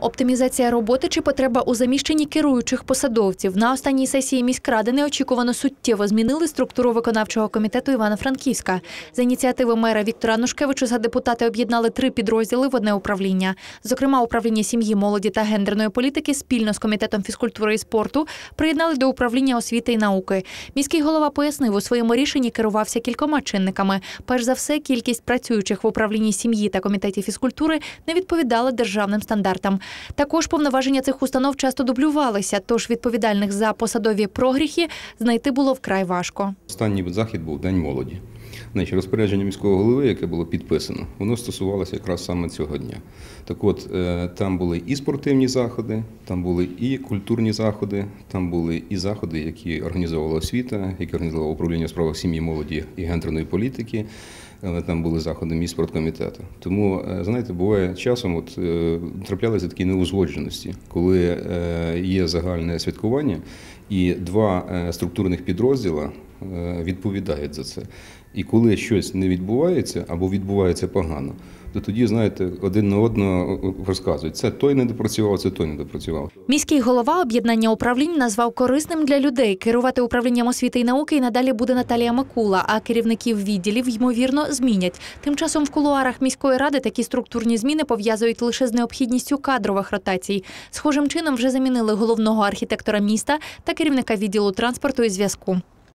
Оптимізація роботи чи потреба у заміщенні керуючих посадовців на останній сесії міськради неочікувано суттєво змінили структуру виконавчого комітету Івано-Франківська. За ініціативи мера Віктора Нушкевичуса депутати об'єднали три підрозділи в одне управління. Зокрема, управління сім'ї, молоді та гендерної політики спільно з комітетом фізкультури і спорту приєднали до управління освіти і науки. Міський голова пояснив, у своєму рішенні керувався кількома чинниками. Перш за все, кількість працюючих в управлінні сім'ї та комітеті фізкультури не відповідала державним стандартам. Також повноваження цих установ часто дублювалися, тож відповідальних за посадові прогріхи знайти було вкрай важко. Останній захід був День молоді. Значить, розпорядження міського голови, яке було підписано, воно стосувалося якраз саме цього дня. Так от, е, там були і спортивні заходи, там були і культурні заходи, там були і заходи, які організовувала освіта, які організовувало управління справах сім'ї, молоді і гендерної політики. Але там були заходи міськспорткомітету. Тому, е, знаєте, буває часом, от е, траплялися такі неузгодженості, коли є загальне святкування, і два структурних підрозділа відповідають за це. І коли щось не відбувається або відбувається погано, то тоді, знаєте, один на одного розказують, це той не допрацював, це той не допрацював. Міський голова об'єднання управлінь назвав корисним для людей. Керувати управлінням освіти і науки і надалі буде Наталія Микула, а керівників відділів ймовірно змінять. Тим часом в кулуарах міської ради такі структурні зміни пов'язують лише з необхідністю кадрових ротацій. Схожим чином вже замінили головного архітектора міста та керівника відділу транспорту і зв'язку.